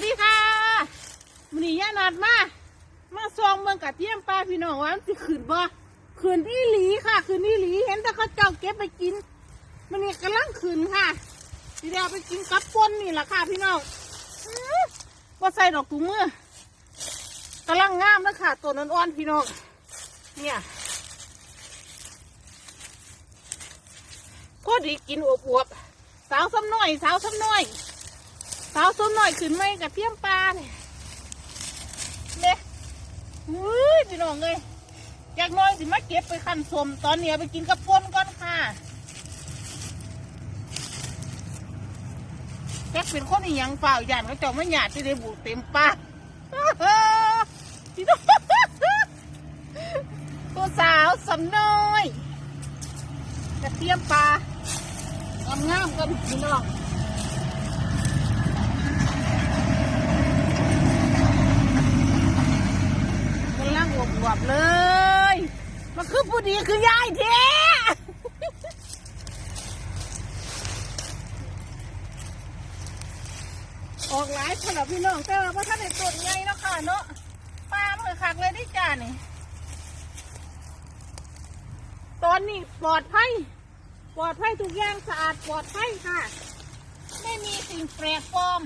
มันนี่ย่านัดมามาซองเมืองกะเทียมปลาพี่น้องว่ามันสิขืนบ่ขืนที่หลีค่ะขืนที่หลีเห็นแต่เขาเจ้าเก็บไปกินมันนี่กำลังขืนค่ะทีเดียวไปกินกับป่นนี่แหละค่ะพี่น้องว่าใส่ดอกถุงมือกำลังงามนะค่ะตัวนั้นอ่อนๆพี่น้องเนี่ยก็ดีกินอวบๆสาวซ้ำน้อย สาวซ้ำน้อย สาวซ้ำน้อยขึ้นไหมกระเทียมปลาเนี่ยเนี่ยอุ้ยพี่น้องเลยอยากน้อยสิมาเก็บไปขั้นสมตอนเนี้ยไปกินกับปนก่อนค่ะแจ็คเป็นคนอีหยังเปล่าหย่านเขาเจ้าไม่หยาดที่ได้บุกเต็มปากพี่น้องตัวสาวสำน้อยกระเทียมปลางามๆกันพี่น้องกำลังอ วบเลย มันคือผู้ดีคือยายเทออกหลายคนละพี่น้องแต่ว่าพระท่านในตัวใหญ่เนาะค่ะเนาะปลาเมื่อคักเลยได้จ้านี่ ตอนนี้ปลอดภัยปลอดภัยทุกอย่างสะอาดปลอดภัยค่ะ ไม่มีสิ่งแปลกปลอม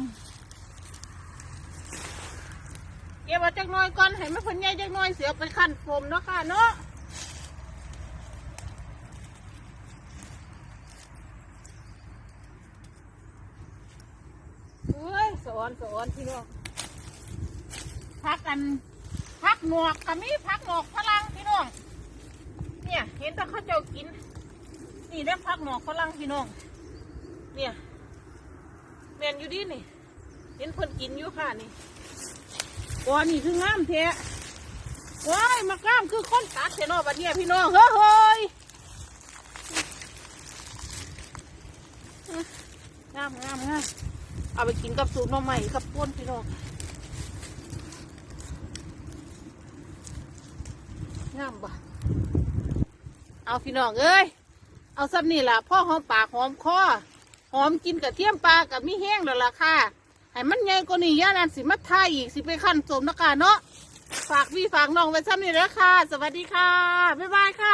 เก็บไว้จักหน้อยก่อนให้มันเพิ่นใหญ่จักหน้อยเสียไปขั้นโฟมเนาะค่ะเนาะเฮ้ยสอนสอนพี่น้องพักกันพักหนวกกับมีพักหนวกพลังพี่น้องเนี่ย เห็นแต่เขาเจ้ากิน นี่ได้พักหนวกพลังพี่น้องเนี่ยแมนอยู่ดีนี่ เห็นเพิ่นกินอยู่ค่ะนี่ ว้านี่คืองามแท้ว้ายมากล้ามคือคนตัดเทนอบัดเนี่ยพี่น้องเฮ้ยงามงามงามเอาไปกินกับสูตรน่อใหม่กับป้นพี่น้องงามบ่เอาพี่น้องเอ้ยเอาซ้ำนี่ล่ะพ่อหอมปากหอมคอหอมกินกับเทียมปลากับมีแห้งแล้วล่ะค่ะ ให้มันใหญ่กว่านี้ย่านันสิมาทายอีกสิไปขั้นสมนะค่ะเนาะฝากพี่ฝากน้องไว้ซ้ำนี่แล้วค่ะ สวัสดีค่ะ บ๊ายบายค่ะ